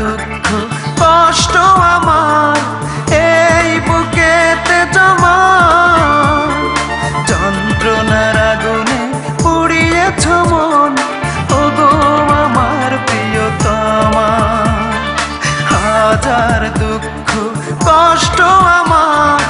দুঃখ কষ্ট আমার, এই বুকেতে জমা। যন্ত্রণার আগুনে পুড়িয়েছ মন ওগো আমার প্রিয়তমা। হাজার দুঃখ কষ্ট আমার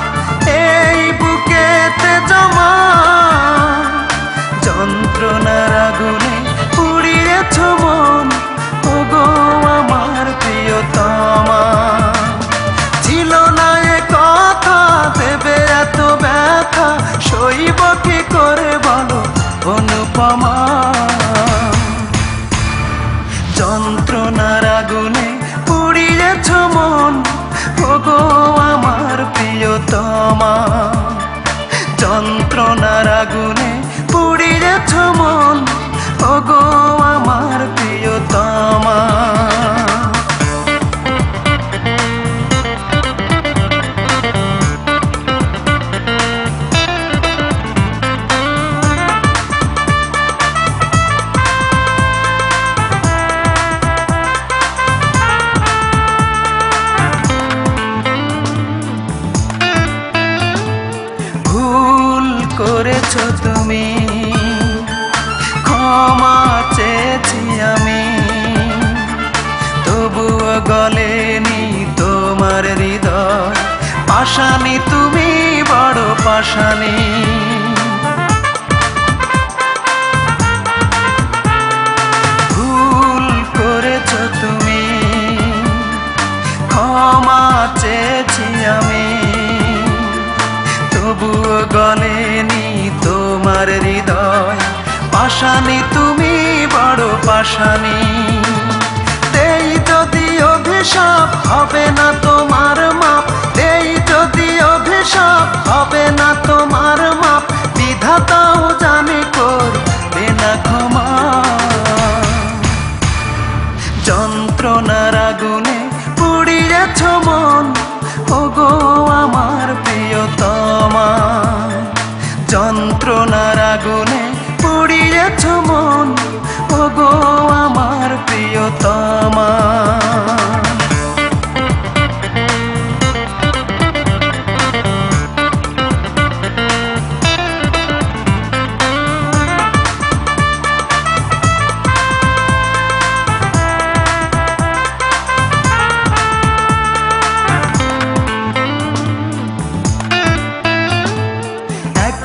পাশানি, তুমি বড় পাশানি। ভুল করেছ তুমি, ক্ষমা চেয়েছি আমি। তবুও গলেনি তোমার হৃদয়। পাশানি, তুমি বড় পাশানি। দেই যদি অভিশাপ হবে না যন্ত্রণার আগুনে পুড়িয়েছ মন। ও গো আমার প্রিয়তমা, যন্ত্রণার আগুনে পুড়িয়েছ মন। ও গো আমার প্রিয়তমা।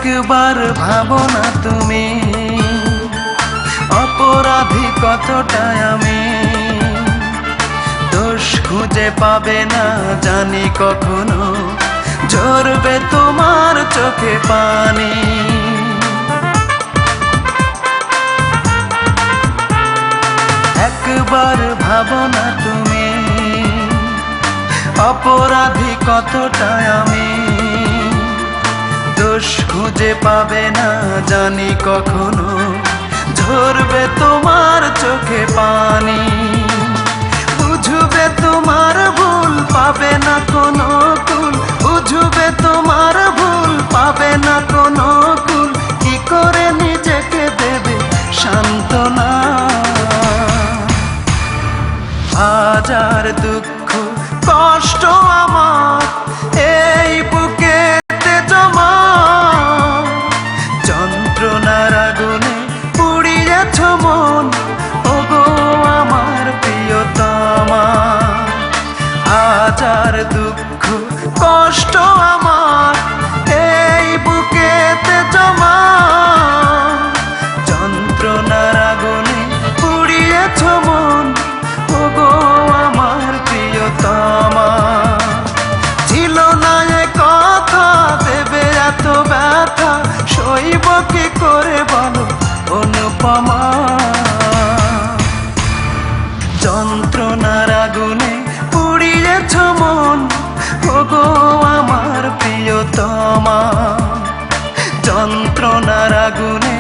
একবার ভাবো না তুমি। অপরাধী কতটা আমি। দোষ খুঁজে পাবে না, জানি কখনো। ঝরবে তোমার চোখে পানি। একবার ভাবো না তুমি। অপরাধী কতটা আমি। খুঁজে পাবে না জানি কখনো। ঝরবে তোমার চোখে পানি। কষ্ট আমার, এই বুকেতে জমা। যন্ত্রণার আগুনে পুড়িয়েছ মন ও গো আমার প্রিয়তমা। ছিল না এ কথা, দেবে এত ব্যথা, সইব কি করে বলো অনুপমা? যন্ত্রণার আগুনে পুড়িয়েছ মন ও গো আমার প্রিয়তমা যন্ত্রণার আগুনে